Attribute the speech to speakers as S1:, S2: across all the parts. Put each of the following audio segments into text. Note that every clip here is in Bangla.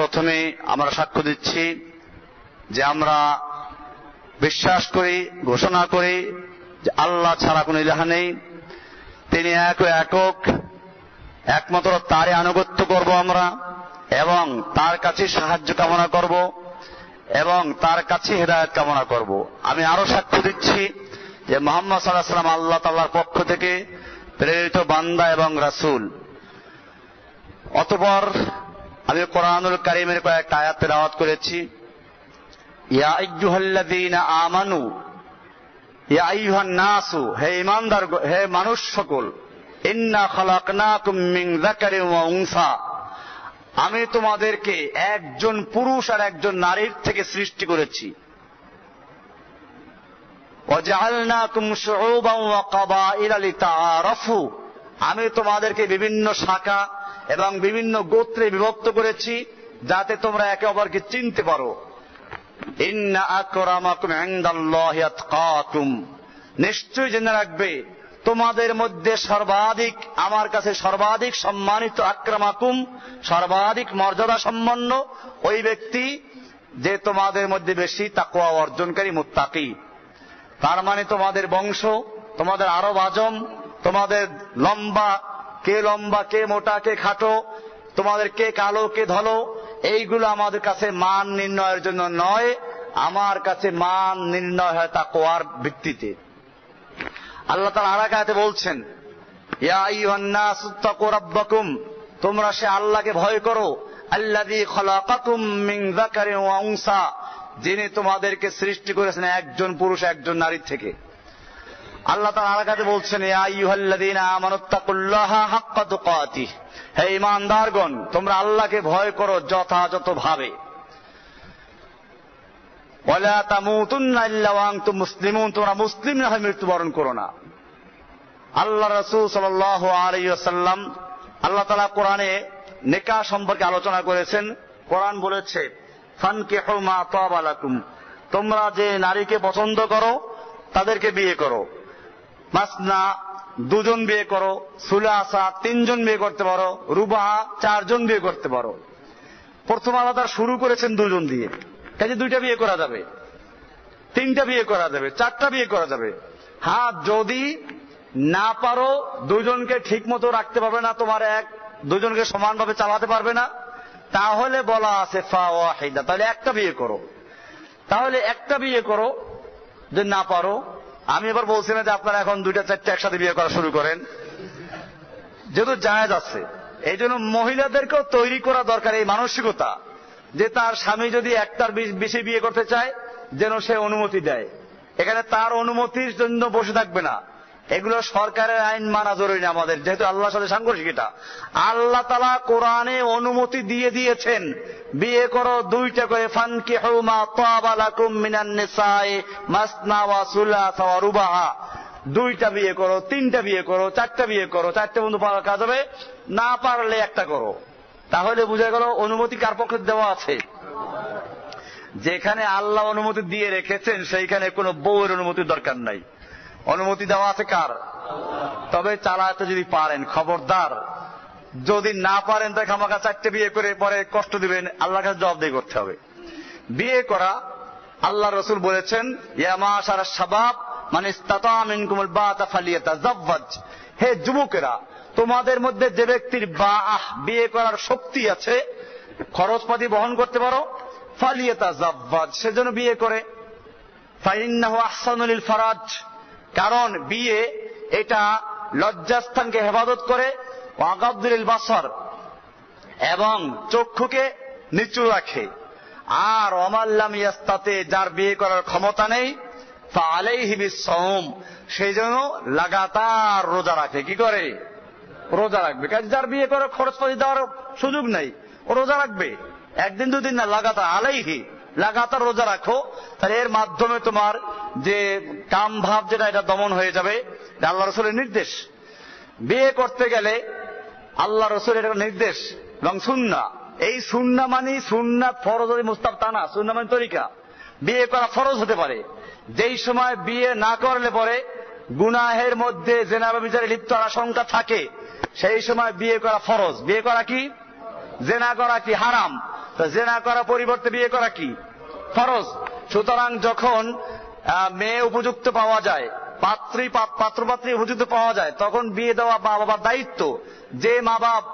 S1: সর্বপ্রথমে আমরা সাক্ষ্য দিচ্ছি যে আমরা বিশ্বাস করি, ঘোষণা করি যে আল্লাহ ছাড়া কোনো ইলাহা নেই। তিনি এক একক, একমাত্র তারই আনুগত্য করব আমরা এবং তার কাছে সাহায্য কামনা করব এবং তার কাছে হেদায়ত কামনা করব। আমি আরও সাক্ষ্য দিচ্ছি যে মোহাম্মদ সাল্লাহ সাল্লাম আল্লাহ তাল্লাহর পক্ষ থেকে প্রেরিত বান্দা এবং রাসূল। অতপর আমি কোরআনুল করিমের কয়েকটা আয়াত তেলাওয়াত করেছি। ইয়া আইয়ুহাল্লাযীনা আমানু, ইয়া আইয়ুহান নাসু হে ইমানদার, হে মানুষ সকল, ইন্না খালাকনাকুম মিন ওয়া উনসা। আমি তোমাদেরকে একজন পুরুষ আর একজন নারীর থেকে সৃষ্টি করেছি। আমি তোমাদেরকে বিভিন্ন শাখা এবং বিভিন্ন গোত্রে বিভক্ত করেছি যাতে তোমরা একে অপরকে চিনতে পারো। নিশ্চয়ই জেনে রাখবে, তোমাদের মধ্যে সর্বাধিক, আমার কাছে সর্বাধিক সম্মানিত আক্রমাকুম, সর্বাধিক মর্যাদা সম্পন্ন ওই ব্যক্তি যে তোমাদের মধ্যে বেশি তাকুয়া অর্জনকারী মুত্তাকি। তার মানে তোমাদের বংশ, তোমাদের আরব আজম, তোমাদের লম্বা কে লম্বা, কে মোটা, কে খাটো, তোমাদের কে কালো, কে ধলো, এইগুলো আমাদের কাছে মান নির্ণয়ের জন্য নয়। আমার কাছে মান নির্ণয় হয় তা কোয়ার ভিত্তিতে। আল্লাহ তার বলছেন আইয়ুহান্নাস ইত্তাকু রাব্বাকুম, তোমরা সে আল্লাহকে ভয় করো যিনি তোমাদেরকে সৃষ্টি করেছেন একজন পুরুষ, একজন নারীর থেকে। আল্লাহ তার আলাকাতে বলছেন হে ইমানদারগণ তোমরা আল্লাহকে ভয় করো যথাযথ ভাবে মুসলিমুন। তোমরা মুসলিম না হয়ে মৃত্যুবরণ করো না। আল্লাহ রাসূল সাল্লাল্লাহু আলাইহি ওয়াসাল্লাম আল্লাহ তালা কোরআনে নেকা সম্পর্কে আলোচনা করেছেন। কোরআন বলেছে, ফানকিহু মা তাবা লাকুম। তোমরা যে নারীকে পছন্দ করো, তাদেরকে বিয়ে করো। মাসনা, দুজন বিয়ে করো, সুলাসা, তিনজন বিয়ে করতে পারো, রুবাহা, চারজন বিয়ে করতে পারো। প্রথম আলাদা শুরু করেছেন দুজন দিয়ে। কাজে দুইটা বিয়ে করা যাবে। তিনটা বিয়ে করা যাবে, চারটা বিয়ে করা যাবে। হ্যাঁ যদি না পারো, দুজনকে ঠিক মতো রাখতে পারবে না, তোমার এক, দুজনকে সমানভাবে চালাতে পারবে না, তাহলে বলা আছে ফা ওয়াহিদা। তাহলে একটা বিয়ে করো। তাহলে একটা বিয়ে করো যে না পারো আমি এবার বলছি না যে আপনারা এখন দুইটা, চারটা একসাথে বিয়ে করা শুরু করেন। যেহেতু জায়েজ আছে, এই জন্য মহিলাদেরকেও তৈরি করা দরকার এই মানসিকতা, যে তার স্বামী যদি একটার বেশি বিয়ে করতে চায়, যেন সে অনুমতি দেয়। এখানে তার অনুমতির জন্য বসে থাকবে না। এগুলো সরকারের আইন মানা জরুরি না আমাদের, যেহেতু আল্লাহর সাথে সাংঘর্ষিক এটা আল্লাহ তালা কোরআনে অনুমতি দিয়ে দিয়েছেন, বিয়ে করো দুইটা করে ফানকি হৌমা তাবালাকুম মিনান নিসায়ে মাসনা ওয়া সুলাসা ওয়া রুবাহা। দুইটা বিয়ে করো, তিনটা বিয়ে করো, চারটা বিয়ে করো, চারটা বন্ধু পাওয়ার কাজ হবে, না পারলে একটা করো। তাহলে বুঝা গেল অনুমতি কার পক্ষে দেওয়া আছে? যেখানে আল্লাহ অনুমতি দিয়ে রেখেছেন, সেইখানে কোনো বউয়ের অনুমতির দরকার নাই। অনুমতি দেওয়া আছে কার? তবে চালাতে যদি পারেন, খবরদার। যদি না পারেন তাই খামাকা চারটে বিয়ে করে পরে কষ্ট দিবেন, আল্লাহর কাছে জবাবদেহি করতে হবে। বিয়ে করা আল্লাহ রসুল বলেছেন ইয়ামা মানে হে যুবকেরা, তোমাদের মধ্যে যে ব্যক্তির বা, আহ, বিয়ে করার শক্তি আছে, খরচপাতি বহন করতে পারো ফালিয়াতা জাওয়াজ সেজন্য বিয়ে করে। ফাইন্নাহু আহসানুল ফারাজ। কারণ বিয়ে এটা লজ্জাস্থানকে হেফাজত করে ওয়াগাবদুল বাসর এবং চক্ষুকে নিচু রাখে। আর অমাল্লাম ইয়াস্তাতে, যার বিয়ে করার ক্ষমতা নেই সেই জন্য লাগাতার রোজা রাখে। কি করে? রোজা রাখবে। কাজ যার বিয়ে করার খরচপাতি দেওয়ার সুযোগ নেই, ও রোজা রাখবে। একদিন দুদিন না, লাগাতার, আলাইহি, লাগাতার রোজা রাখো। তাহলে এর মাধ্যমে তোমার যে কাম ভাব যেটা, এটা দমন হয়ে যাবে আল্লাহ রসুলের নির্দেশ। বিয়ে করতে গেলে আল্লাহ রসুলের একটা নির্দেশ, এবং সুন্না। এই সুন্না মানে সুন্না ফরজ মুস্তাব তা না, সুন্না মানে তরিকা। বিয়ে করা ফরজ হতে পারে। যেই সময় বিয়ে না করলে পরে গুনাহের মধ্যে জেনাবা বিচারে লিপ্ত আশঙ্কা থাকে, সেই সময় বিয়ে করা ফরজ। বিয়ে করা কি? জেনা করা কি? হারাম। জেনা করা পরিবর্তে বিয়ে করা কি? ফরজ। সুতরাং যখন মেয়ে উপযুক্ত পাওয়া যায়, পাত্রী পাত- পাত্রপাত্রী উপযুক্ত পাওয়া যায়, তখন বিয়ে দেওয়া মা বাবার দায়িত্ব। যে মা বাপ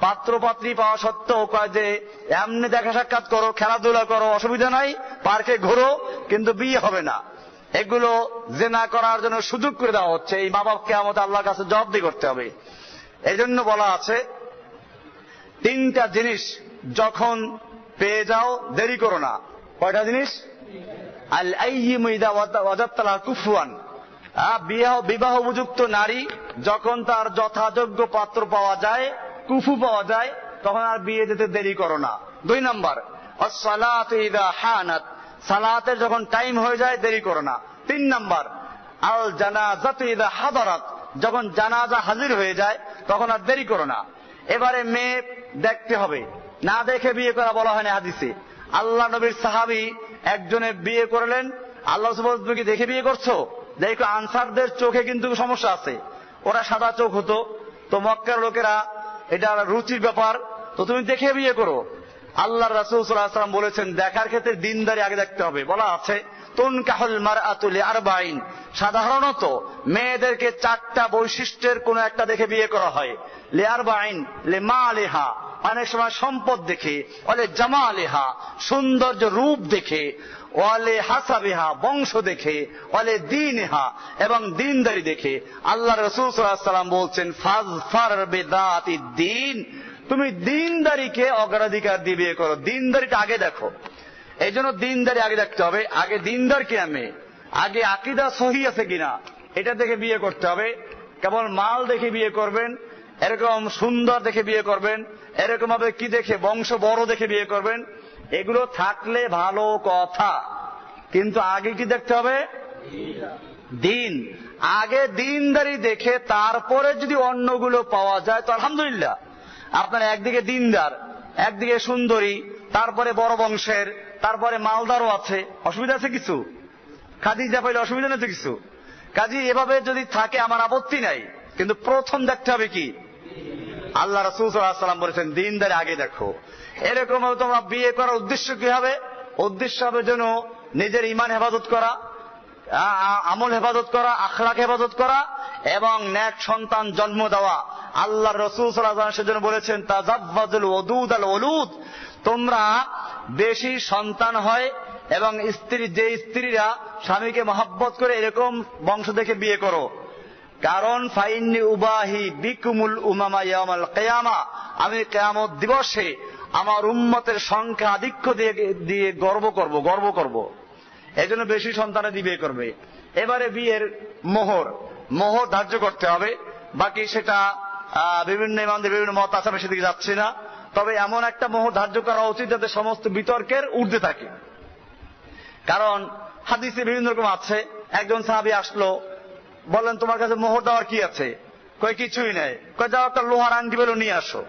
S1: পাত্র পাত্রী পাওয়া সত্ত্বেও কয় যে, এমনি দেখা সাক্ষাৎ করো, খেলাধুলা করো, অসুবিধা নাই, পার্কে ঘোরো, কিন্তু বিয়ে হবে না। এগুলো জেনা করার জন্য সুযোগ করে দেওয়া হচ্ছে। এই মা বাপকে আমাদের আল্লাহর কাছে জবাবদি করতে হবে। এই জন্য বলা আছে, তিনটা জিনিস যখন পেয়ে যাও, দেরি করো না। কয়টা জিনিস? আল কুফুয়ান। বিবাহ উপযুক্ত নারী যখন তার যথাযোগ্য পাত্র পাওয়া যায়, কুফু পাওয়া যায়, তখন আর বিয়ে যেতে দেরি করো না। দুই নম্বর হানাত। সালাতের যখন টাইম হয়ে যায়, দেরি করো না। তিন নম্বর আল জানাজাত ইদা হাদারাত। যখন জানাজা হাজির হয়ে যায়, তখন আর দেরি করো না। এবারে মেয়ে দেখতে হবে। না দেখে বিয়ে করা বলা হয় না হাদিসে। আল্লাহ নবীর সাহাবি একজনে বিয়ে করলেন, আল্লাহ তুমি কি দেখে বিয়ে করছ? দেখো, আনসারদের চোখে কিন্তু সমস্যা আছে। ওরা সাদা চোখ হতো। তো মক্কার লোকেরা, এটা রুচির ব্যাপার। তো তুমি দেখে বিয়ে করো। আল্লাহ রাসুল সাল্লাম বলেছেন, দেখার ক্ষেত্রে দিনদারি আগে দেখতে হবে। বলা আছে তুন কাহল মার আতুলে আর সাধারণত মেয়েদেরকে চারটা বৈশিষ্ট্যের কোন একটা দেখে বিয়ে করা হয়। লেয়ার বাইন লে মা লেহা অনেক সময় সম্পদ দেখে, অলে জামা লেহা সৌন্দর্য রূপ দেখে ওয়ালে হাসাবিহা, বংশ দেখে ওয়ালে দিনহা এবং দিনদারি দেখে। আল্লাহ রসুল সাল্লাম বলছেন ফাজ ফার বেদাতি দিন তুমি দিনদারিকে অগ্রাধিকার দিয়ে বিয়ে করো। দিনদারিটা আগে দেখো। এই জন্য দিনদারি আগে দেখতে হবে। আগে দিনদার কিনা মেয়ে আগে আকিদা সহি আছে কিনা? এটা দেখে বিয়ে করতে হবে। কেবল মাল দেখে বিয়ে করবেন, এরকম সুন্দর দেখে বিয়ে করবেন এরকম ভাবে কি দেখে বংশ বড় দেখে বিয়ে করবেন, এগুলো থাকলে ভালো কথা। কিন্তু আগে কি দেখতে হবে? দিন। আগে দিনদারি দেখে তারপরে যদি অন্যগুলো পাওয়া যায়, তো আলহামদুলিল্লাহ। আপনার একদিকে দিনদার, একদিকে সুন্দরী তারপরে বড় বংশের, তারপরে মালদারও আছে। অসুবিধা আছে কিছু? খাদিজা পাইলে অসুবিধা নেই কিছু? কাজী, এভাবে যদি থাকে, আমার আপত্তি নাই। কিন্তু প্রথম দেখতে হবে কি? আল্লাহ রসুলাম বলেছেন, দিনদারি আগে দেখো। এরকম তোমরা বিয়ে করার উদ্দেশ্য কি হবে? উদ্দেশ্য হবে যেন নিজের ইমান হেফাজত করা আমল হেফাজত করা, আখলাক হেফাজত করা, এবং ন্যাক সন্তান জন্ম দেওয়া। আল্লাহ রসুল সাল্লাহ সেজন্য বলেছেন, তাজাব্বাজুল ওদুদ আল ওলুদ। তোমরা বেশি সন্তান হয় এবং স্ত্রী, যে স্ত্রীরা স্বামীকে মহাব্বত করে এরকম বংশ দেখে বিয়ে করো। কারণ ফাইন্নি উবাহি বিকুমুল উমামা ইয়ামাল কেয়ামা। আমি কেয়ামত দিবসে আমার উম্মতের সংখ্যা আধিক্য দিয়ে দিয়ে গর্ব করব গর্ব করব। এই জন্য বেশি সন্তানে দিয়ে বিয়ে করবে। এবারে বিয়ের মোহর। মোহর ধার্য করতে হবে। বাকি সেটা বিভিন্ন ইমামদের বিভিন্ন মত আছে, আমি সেদিকে যাচ্ছি না। তবে এমন একটা মোহর ধার্য করা উচিত যাতে সমস্ত বিতর্কের ঊর্ধ্বে থাকে। কারণ হাদিসে বিভিন্ন রকম আছে, একজন সাহাবি আসলো বলেন তোমার কাছে মোহর দেওয়ার কি আছে? কই, কিছুই নেই। কই, যাও একটা লোহার আংটি বেলো নিয়ে আসো।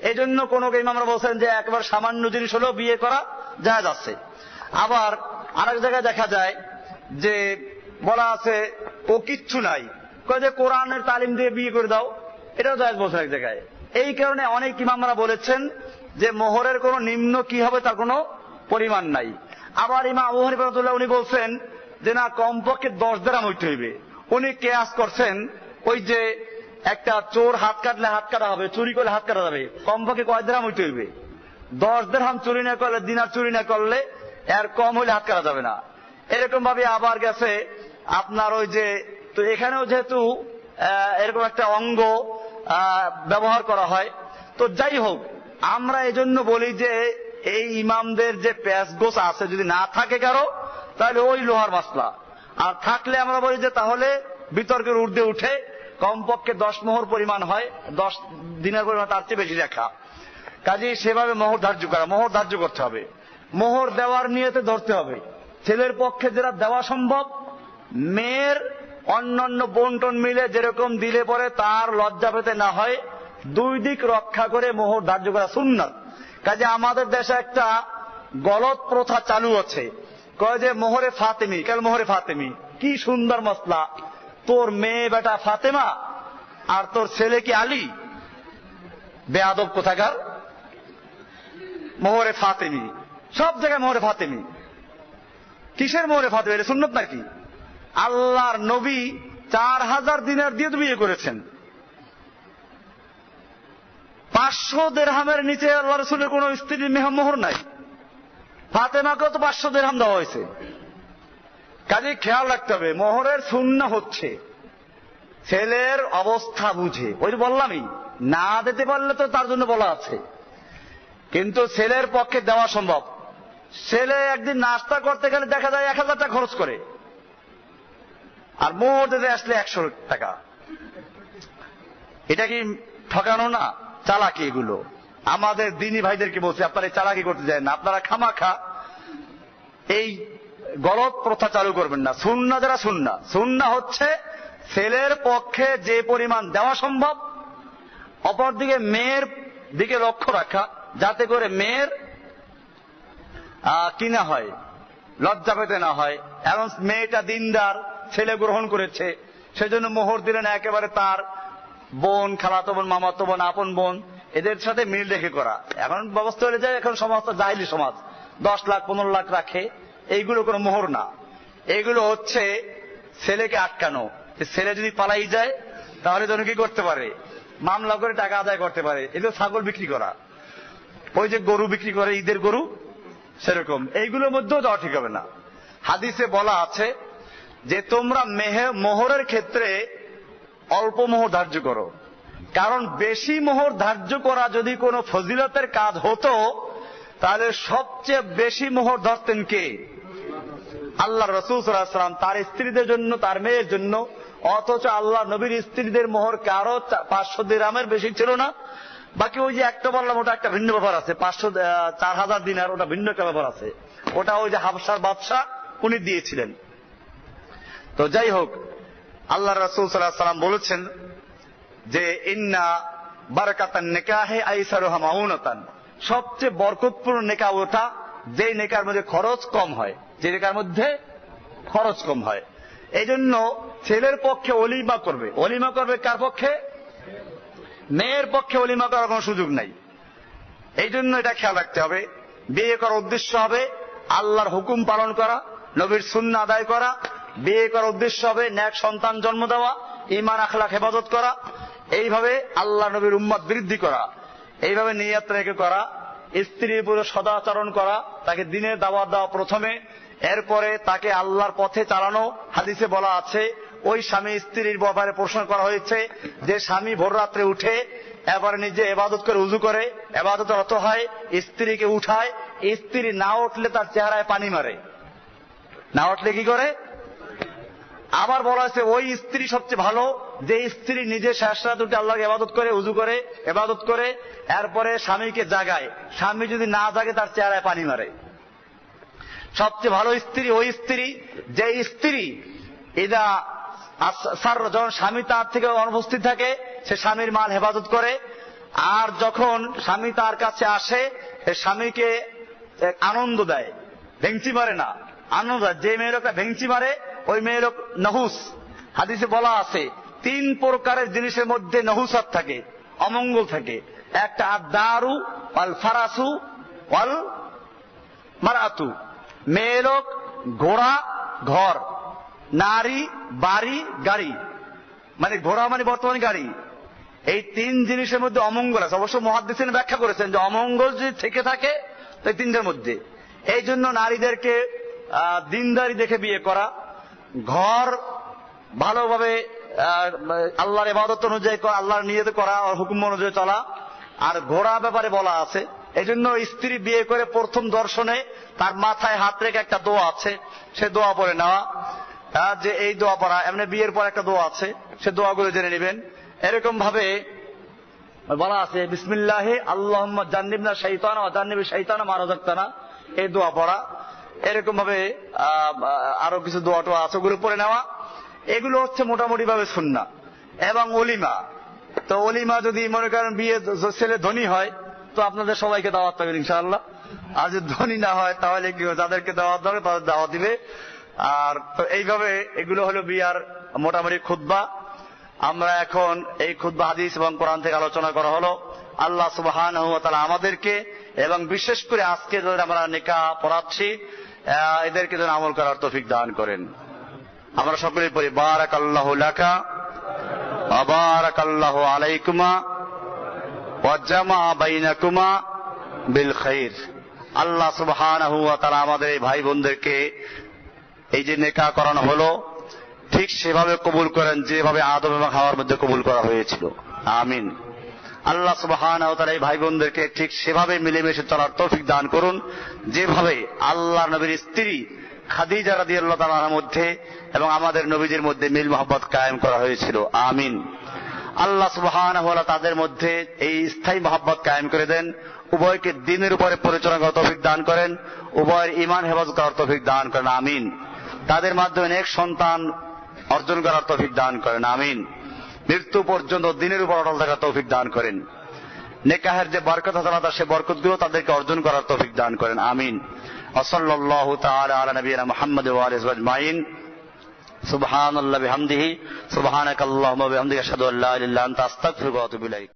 S1: এই জন্য কোন ইমামরা বলছেন যে, একবার সামান্য জিনিস হলেও বিয়ে করা জায়জ আছে। আবার আরেক জায়গায় দেখা যায় যে, বলা আছে, ও কিচ্ছু নাই। কয় যে কোরআনের তালিম দিয়ে বিয়ে করে দাও। এটাও জায়জ বলছে এক জায়গায়। এই কারণে অনেক ইমামরা বলেছেন যে মোহরের কোনো নিম্ন কি হবে তার কোনো পরিমাণ নাই। আবার ইমা আবু হানিফা রাহমাতুল্লাহ উনি বলছেন যে না, কমপক্ষে দশ দেরাম হইতে হইবে। উনি কেয়াস করছেন ওই যে একটা চোর হাত কাটলে হাত কাটা হবে, চুরি করলে হাত কাটা যাবে, কমপক্ষে কয় দেরাম হইতে হইবে? দশ দেড়হাম চুরি না করলে, দিনার চুরি না করলে এর কম হইলে হাত কাটা যাবে না। এরকম ভাবে আবার গেছে আপনার ওই যে, তো এখানেও যেহেতু এরকম একটা অঙ্গ ব্যবহার করা হয়, তো যাই হোক আমরা এজন্য বলি যে, এই ইমামদের যে প্যাস গোস আছে যদি না থাকে কারও, তাহলে ওই লোহার মাসলা। আর থাকলে আমরা বলি যে তাহলে বিতর্কের ঊর্ধ্বে উঠে কমপক্ষে দশ মোহর পরিমাণ হয়, দশ দিনের পরিমাণ তার চেয়ে বেশি রাখা কাজে সেভাবে মোহর ধার্য করা, মোহর ধার্য করতে হবে। মোহর দেওয়ার নিয়েতে ধরতে হবে। ছেলের পক্ষে যেটা দেওয়া সম্ভব, মেয়ের অন্যান্য বন্টন মিলে যেরকম দিলে পরে তার লজ্জা পেতে না হয় দুই দিক রক্ষা করে মোহর ধার্য করা সুন্নাত। কাজে আমাদের দেশে একটা গলত প্রথা চালু আছে। কয় যে, মোহরে ফাতেমি। কাল মোহরে ফাতেমি? কি সুন্দর মশলা তোর মেয়ে বেটা ফাতেমা আর তোর ছেলে কি আলী? বেয়াদব কোথাকার? মোহরে ফাতেমি। সব জায়গায় মোহরে ফাতেমি। কিসের মোহরে ফাতেমি? এটা সুন্নত নাকি? আল্লাহর নবী চার হাজার দিনের দিয়ে বিয়ে করেছেন। পাঁচশো দেড়হামের নিচে আল্লাহ রসুলের কোন স্ত্রীর মেহ মোহর নাই। ফাতেমাকেও তো পাঁচশো দেড়হাম দেওয়া হয়েছে। কাজে খেয়াল রাখতে হবে, মোহরের শূন্য হচ্ছে, ছেলের অবস্থা বুঝে। ওই বললামই, না দিতে পারলে তো তার জন্য বলা আছে। কিন্তু ছেলের পক্ষে দেওয়া সম্ভব। ছেলে একদিন নাস্তা করতে গেলে দেখা যায় এক হাজার টাকা খরচ করে। আর মোহর দিতে আসলে একশো টাকা। এটা কি ঠকানো না? চালাকি এগুলো আমাদের দিনী ভাইদেরকে বলছি আপনারা চালাকি করতে যায় না আপনারা খামাখা। এই গলত প্রথা চালু করবেন না সুন্না যারা সুন্না সুন্না হচ্ছে ছেলের পক্ষে যে পরিমাণ দেওয়া সম্ভব অপরদিকে মেয়ের দিকে লক্ষ্য রাখা যাতে করে মেয়ের আহ, কি না হয় লজ্জা পেতে না হয়। এখন মেয়েটা দিনদার ছেলে গ্রহণ করেছে সেজন্য মোহর দিলেন একেবারে তার বোন, খালাতো বোন, মামাতো বোন, আপন বোন, এদের সাথে মিল রেখে করা। এখন ব্যবস্থা হয়ে যায় এখন সমাজ তো জাহিলি সমাজ, দশ লাখ, পনেরো লাখ রাখে, এইগুলো কোনো মোহর না। এগুলো হচ্ছে ছেলেকে আটকানো। ছেলে যদি পালাই যায়, তাহলে যেন কি করতে পারে? মামলা করে টাকা আদায় করতে পারে। এগুলো ছাগল বিক্রি করা। ওই যে গরু বিক্রি করে, ঈদের গরু, সেরকম। এইগুলোর মধ্যেও যাওয়া ঠিক হবে না। হাদিসে বলা আছে যে তোমরা মেহে, মোহরের ক্ষেত্রে অল্প মোহর ধার্য করো। কারণ বেশি মোহর ধার্য করা যদি কোনো ফজিলতের কাজ হতো, তাহলে সবচেয়ে বেশি মোহর ধরতেন কে? আল্লাহ রসুল সাল্লাম তার স্ত্রীদের জন্য, তার মেয়ের জন্য। অথচ আল্লাহ নবীর স্ত্রীদের মোহর কারও পাঁচশো দিরামের বেশি ছিল না। বাকি ওই যে একটা বললাম, ওটা একটা ভিন্ন ব্যাপার আছে। পাঁচশো চার হাজার দিনার ওটা ভিন্ন একটা ব্যাপার আছে। ওটা ওই যে হাবসার বাদশাহ, উনি দিয়েছিলেন। তো যাই হোক আল্লাহ রসুল সাল্লাহ সাল্লাম বলেছেন যে, ইন্না বারাকাতান নেকাহে আইসারোহা মাউনতান। সবচেয়ে বরকতপূর্ণ নেকা ওটা যে নেকার মধ্যে খরচ কম হয়, যে নেকার মধ্যে খরচ কম হয়। এই জন্য ছেলের পক্ষে অলিমা করবে। অলিমা করবে কার পক্ষে? মেয়ের পক্ষে অলিমা করার কোনো সুযোগ নাই। এই জন্য এটা খেয়াল রাখতে হবে। বিয়ে করার উদ্দেশ্য হবে আল্লাহর হুকুম পালন করা, নবীর সুন্না আদায় করা বিয়ে করার উদ্দেশ্য হবে ন্যাক সন্তান জন্ম দেওয়া ইমান আখলাখ হেফাজত করা, এইভাবে আল্লাহ নবীর উম্মত বৃদ্ধি করা, এইভাবে নিয়াত করা, স্ত্রীর পুরো সদাচরণ করা, তাকে দিনের দাওয়াত দেওয়া প্রথমে, এরপরে তাকে আল্লাহর পথে চালানো, হাদিসে বলা আছে, ওই স্বামী স্ত্রীর ব্যাপারে প্রশ্ন করা হয়েছে, যে স্বামী ভোর রাত্রে উঠে, এবার নিজে এবাদত করে উজু করে, এবাদত রত হয়, স্ত্রীকে উঠায়, স্ত্রী না উঠলে তার চেহারায় পানি মারে। না উঠলে কি করে? আবার বলা হয়েছে, ওই স্ত্রী সবচেয়ে ভালো, যে স্ত্রী নিজে শেষ রাত উঠে আল্লাহকে এবাদত করে, উজু করে এবাদত করে, এরপরে স্বামীকে জাগায়। স্বামী যদি না জাগে, তার চেহারায় পানি মারে। সবচেয়ে ভালো স্ত্রী ওই স্ত্রী, যে স্ত্রী এদা সার যখন স্বামী তার থেকে অনুপস্থিত থাকে, সে স্বামীর মাল হেফাজত করে, আর যখন স্বামী তার কাছে আসে স্বামীকে আনন্দ দেয়, ভেঙচি মারে না। আনন্দ দেয়। যে মেয়ে লোকটা ভেঙচি মারে ওই মেয়ে লোক নহুস। হাদিসে বলা আছে, তিন প্রকারের জিনিসের মধ্যে নহুসাত থাকে, অমঙ্গল থাকে। একটা দারু ওয়াল ফারাসু ওয়াল মারাতু। মেয়ে লোক ঘোড়া, ঘর, নারী, বাড়ি, গাড়ি। মানে ঘোড়া মানে বর্তমানে গাড়ি। এই তিন জিনিসের মধ্যে অমঙ্গল আছে। অবশ্য মহাদিসিন ব্যাখ্যা করেছেন যে অমঙ্গল যদি থেকে থাকে, তো এই তিনটার মধ্যে। এই জন্য নারীদেরকে দিনদারি দেখে বিয়ে করা ঘর ভালোভাবে আল্লাহর ইবাদত অনুযায়ী আল্লাহর নিয়ত করা হুকুম অনুযায়ী চলা। আর ঘোড়া ব্যাপারে বলা আছে। এই জন্য স্ত্রী বিয়ে করে প্রথম দর্শনে তার মাথায় হাত রেখে একটা দোয়া আছে। সে দোয়া পরে নেওয়া। যে এই দোয়া পড়া, এমনি বিয়ের পর একটা দোয়া আছে। সে দোয়াগুলো জেনে নেবেন। এরকম ভাবে বলা আছে, বিসমিল্লাহে আল্লাহ জান্নিবনা শৈতান ও জান্নিবি শৈতান মারাজাক্তানা এই দোয়া পড়া। এরকম ভাবে আরও কিছু দোয়া টোয়া আছে ওগুলো পড়ে নেওয়া। এগুলো হচ্ছে মোটামুটি ভাবে শুননা এবং অলিমা তো অলিমা যদি মনে করেন বিয়ে ছেলে ধনী হয়, তো আপনাদের সবাইকে দাওয়াত পাবেন ইনশাআল্লাহ। আর যদি ধনী না হয়, তাহলে কি যাদেরকে দাওয়াত দেবে তাদের দাওয়াত দিবে। আর তো এইভাবে এগুলো হলো বিয়ার মোটামুটি খুদ্া আমরা এখন এই খুদ্া হাদিস এবং কোরআন থেকে আলোচনা করা হলো। আল্লাহ সুবহান আমাদেরকে এবং বিশেষ করে আজকে আমরা নিকা পড়াচ্ছি এদেরকে যেন আমল করার তৌফিক দান করেন। আমরা সকলে পড়ি বারাক আল্লাহ লাকা আবারাক আল্লাহ আলাইকুমা ওয়াজামা বাইনাকুমা বিল খাইর। আল্লাহ সুবহানাহু ওয়া তাআলা আমাদের এই ভাই বোনদেরকে এই যে নেকা করানো হলো, ঠিক সেভাবে কবুল করেন, যেভাবে আদম এবং হাওয়ার মধ্যে কবুল করা হয়েছিল। আমিন। আল্লাহ সুবহানাহু ওয়া তাআলা এই ভাই বোনদেরকে ঠিক সেভাবে মিলেমিশে চলার তৌফিক দান করুন। যেভাবে আল্লাহ নবীর স্ত্রী খাদিজা রাদিয়াল্লাহু তাআলার মধ্যে এবং আমাদের নবীজির মধ্যে মিল মোহাম্মত কায়েম করা হয়েছিল। আমিন। আল্লাহ সুবহানাহু ওয়া তাদের মধ্যে এই স্থায়ী মোহাম্মত কায়েম করে দেন। উভয়কে দিনের উপরে পরিচালনা করার তৌফিক দান করেন। উভয়ের ইমান হেফাজত করার তৌফিক দান করেন। আমিন। তাদের মাধ্যমে এক সন্তান অর্জন করার তৌফিক দান করেন। আমিন। মৃত্যু পর্যন্ত দিনের উপর অটল থাকার তৌফিক দান করেন। নেকাহের যে বরকত আলাদা সে বরকতগুলো তাদেরকে অর্জন করার তৌফিক দান করেন। আমিন। অসল্লাহ আলা নবিয়িনা মুহাম্মদ ওয়া আতুবু ইলাইক।